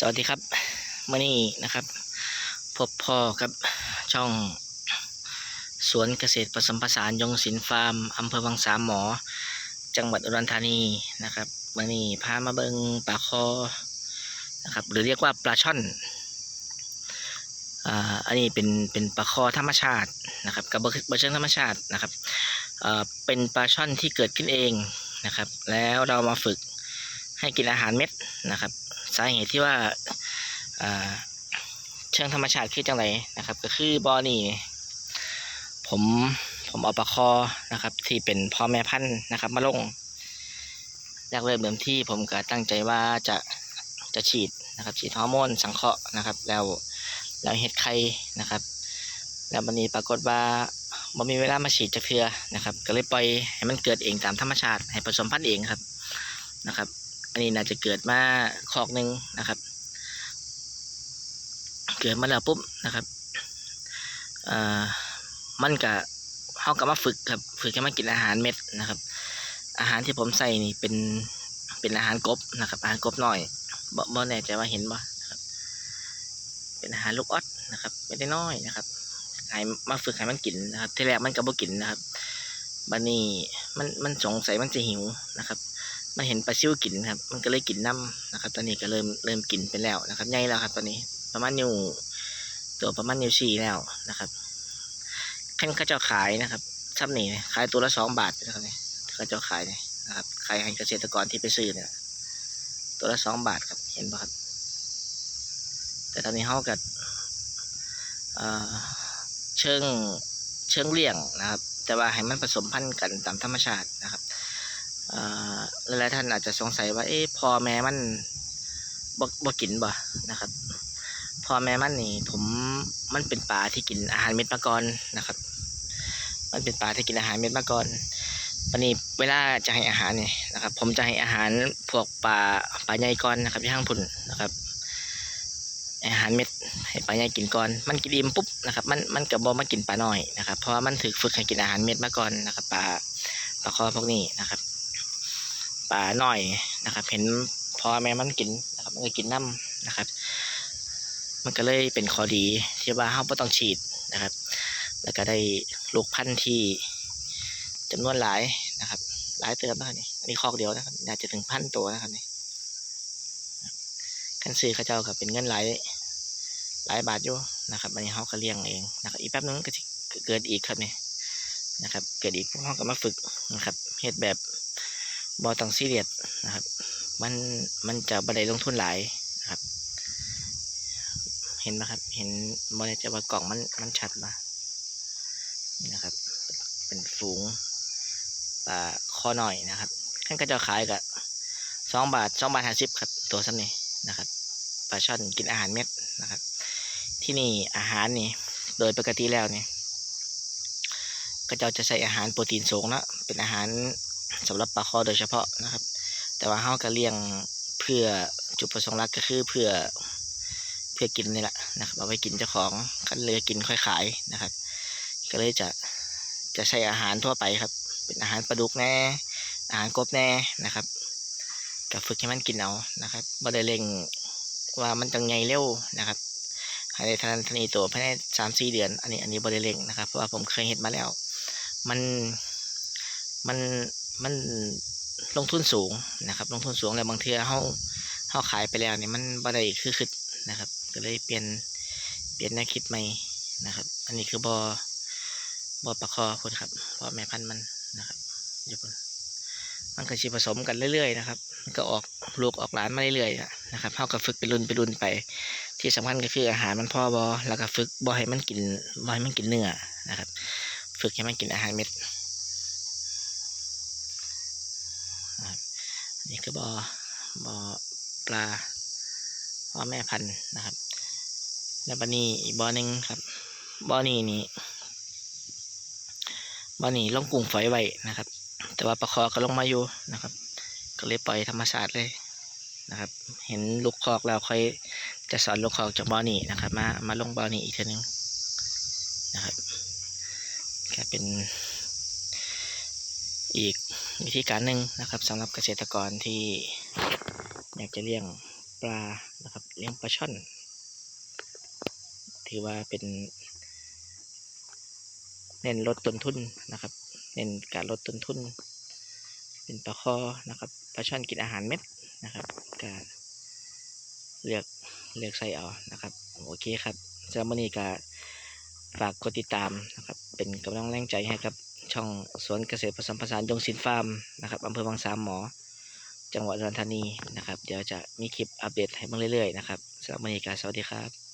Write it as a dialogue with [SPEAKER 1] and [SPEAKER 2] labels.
[SPEAKER 1] สวัสดีครับมื่อนี้นะครับ พบพ่อกับช่องสวนเกษตรผสมผสานยงศิลป์ฟาร์มอำเภอวังสามหมอ จังหวัดอุดรธานีนะครับมื่อนี้พามาเบิงปลาคอนะครับหรือเรียกว่าปลาช่อนอ่าอันนี้เป็นเป็นปลาคอธรรมชาตินะครับกับบเชิงธรรมชาตินะครับอ่าเป็นปลาช่อนที่เกิดขึ้นเองนะครับ แล้วเรามาฝึกให้กินอาหารเม็ดนะครับ สาเหตุที่ว่าเชิงธรรมชาติคือจังไรนะครับ ก็คือบอนี่ผมผมเอาปลาคอนะครับ ที่เป็นพ่อแม่พันธุ์นะครับ มาลงแรกเริ่มเดิมที่ผมก็ตั้งใจว่าจะจะฉีดนะครับ ฉีดฮอร์โมนสังเคราะห์นะครับ แล้วแล้วเห็ดไข่นะครับ แล้ววันนี้ปรากฏว่าบ่มีเวลามาฉีดจะเทือนะครับ ก็เลยปล่อยให้มันเกิดเองตามธรรมชาติ ให้ผสมพันธุ์เองครับนะครับ อันนี้น่าจะเกิดมาคอกหนึ่งนะครับ เกิดมาแล้วปุ๊บนะครับอ่อมันก็เขาก็มาฝึกครับ ฝึกให้มันกินอาหารเม็ดนะครับ อาหารที่ผมใส่นี่เป็นเป็นอาหารกบนะครับ อาหารกบหน่อยบ่แน่ใจว่าเห็นบ่นะครับ เป็นอาหารลูกออดนะครับ ไม่ได้น้อยนะครับให้มาฝึกให้มันกินนะครับ ที่แรกมันก็บ่กินนะครับบัดนี้มันมันสงสัยมันจะหิวนะครับ มันเห็นปลาซิวกินครับ มันก็เลยกินน้ำนะครับ ตอนนี้ก็เริ่มเริ่มกินไปแล้วนะครับใหญ่แล้วครับ ตอนนี้ประมาณนิ้วตัวประมาณนิ้วสี่แล้วนะครับขั้นข้าเจ้าขายนะครับซ้ำนี่ขายตัวละสองบาทนะครับเนี่ยข้าเจ้าขายเนี่ยนะครับขายให้เกษตรกรที่ไปซื้อเนี่ยตัวละสองบาทครับเห็นปะครับ แต่ตอนนี้เขากับเอ่อเชิงเชิงเลี้ยงนะครับ แต่ว่าให้มันผสมพันธุ์กันตามธรรมชาตินะครับ หลายๆท่านอาจจะสงสัยว่า เอ๊ะพอแม่มันบบ่กินบ่นะครับ พอแม่มันนี่ ผมมันเป็นปลาที่กินอาหารเม็ดมาก่อนนะครับ มันเป็นปลาที่กินอาหารเม็ดมาก่อนวันนี้เวลาจะให้อาหารเนี่ยนะครับ ผมจะให้อาหารพวกปลาปลาใหญ่ก่อนนะครับที่ห้างพุ่นนะครับ อาหารเม็ดให้ปลาใหญ่กินก่อน มันกินอิ่มปุ๊บนะครับ มันมันกับบ่มากินปลาหน้อยนะครับ เพราะว่ามันถูกฝึกให้กินอาหารเม็ดมาก่อนนะครับ ปลาปลาคอพวกนี้นะครับ ปลาหน่อยนะครับ เห็นพอแม่มันกินนะครับ มันก็กินน้ำนะครับ มันก็เลยเป็นข้อดีที่ว่าเราไม่ต้องฉีดนะครับ แล้วก็ได้ลูกพันธุ์ที่จำนวนหลายนะครับ หลายเติมนะครับนี่อันนี้คอกเดียวนะครับน่าจะถึงพันตัวนะครับนี่คันซื้อข้าเจ้ากับเป็นเงินหลายหลายบาทอยู่นะครับอันนี้เขาก็เลี้ยงเองนะครับ อีกแป๊บนึงก็จะเกิดอีกครับนี่นะครับ เกิดอีกพวกเขาก็มาฝึกนะครับเฮ็ดแบบ บอต้องซีเรียสนะครับ มันมันจะบันไดลงทุนหลายนะครับ เห็นไหมครับ เห็นบอลจะว่ากล่องมันมันชัดปะนี่นะครับ เป็นฝูงปลาคอหน่อยนะครับขั้นก็จะขายกับสองบาทสองบาทห้าสิบครับ ตัวซ้ำนี่นะครับปลาช่อนกินอาหารเม็ดนะครับ ที่นี่อาหารนี่โดยปกติแล้วเนี่ยก็จะจะใส่อาหารโปรตีนสูงนะเป็นอาหาร สำหรับปลาคอโดยเฉพาะนะครับ แต่ว่าเฮาก็เลี้ยงเพื่อจุดประสงค์หลักก็คือเพื่อเพื่อกินนี่แหละนะครับเอาไว้กินเจ้าของคันเลยกินค่อยขายนะครับ ก็เลยจะจะใช้อาหารทั่วไปครับ เป็นอาหารปลาดุกแน่อาหารกบแน่นะครับกับฝึกให้มันกินเอานะครับบ่ได้เร่งว่ามันต้องใหญ่เร็วนะครับให้ได้ทันทันีตัวภายในสามสี่เดือน อันนี้อันนี้บ่ได้เร่งนะครับ เพราะว่าผมเคยเห็นมาแล้ว มันมัน มันลงทุนสูงนะครับ ลงทุนสูงแล้วบางเทีเขาเขาขายไปแล้วเนี่ยมันบ่ได้คือคือนะครับ ก็เลยเปลี่ยนเปลี่ยนแนวคิดใหม่นะครับ อันนี้คือบอบอปลาคอพุ่นครับบอแม่พันธุ์มันนะครับอยู่พุ่นมันก็ชีผสมกันเรื่อยๆนะครับมันก็ออกลูกออกหลานมาเรื่อยๆนะครับเขาก็ฝึกไปรุ่นไปรุ่นไป ที่สำคัญก็คืออาหารมันพ่อบอแล้วก็ฝึกบอให้มันกินบอให้มันกินเนื้อนะครับ ฝึกให้มันกินอาหารเม็ด นี่คือบอบอปลาพ่อแม่พันธุ์นะครับ แล้วบอนี่อีกบอหนึ่งครับบอนี่นี่บอนี่ลงกุ้งฝอยไว้นะครับ แต่ว่าปลาคอก็ลงมาอยู่นะครับ ก็เลยปล่อยธรรมชาติเลยนะครับ เห็นลูกคอกแล้วค่อยจะสอนลูกคอกจากบอนี่นะครับ มามาลงบอนี่อีกทีนึงนะครับก็เป็น อีกวิธีการหนึ่งนะครับสำหรับเกษตรกรที่อยากจะเลี้ยงปลานะครับเลี้ยงปลาช่อน ถือว่าเป็น เน้นลดต้นทุนนะครับ เน้นการลดต้นทุน เป็นปลาคอนะครับปลาช่อนกินอาหารเม็ดนะครับก็เลือกเลือกใส่เอานะครับโอเคครับสำหรับวันนี้ก็ฝากกดติดตามนะครับ เป็นกำลังแรงใจให้กับ ช่องสวนเกษตรผสมผสานยงสินฟาร์มนะครับอำเภอบางสามหมอ จังหวัดอุดรธานีนะครับ เดี๋ยวจะมีคลิปอัปเดตให้เบิ่งเรื่อยๆนะครับสำหรับวันนี้ก็สวัสดีครับ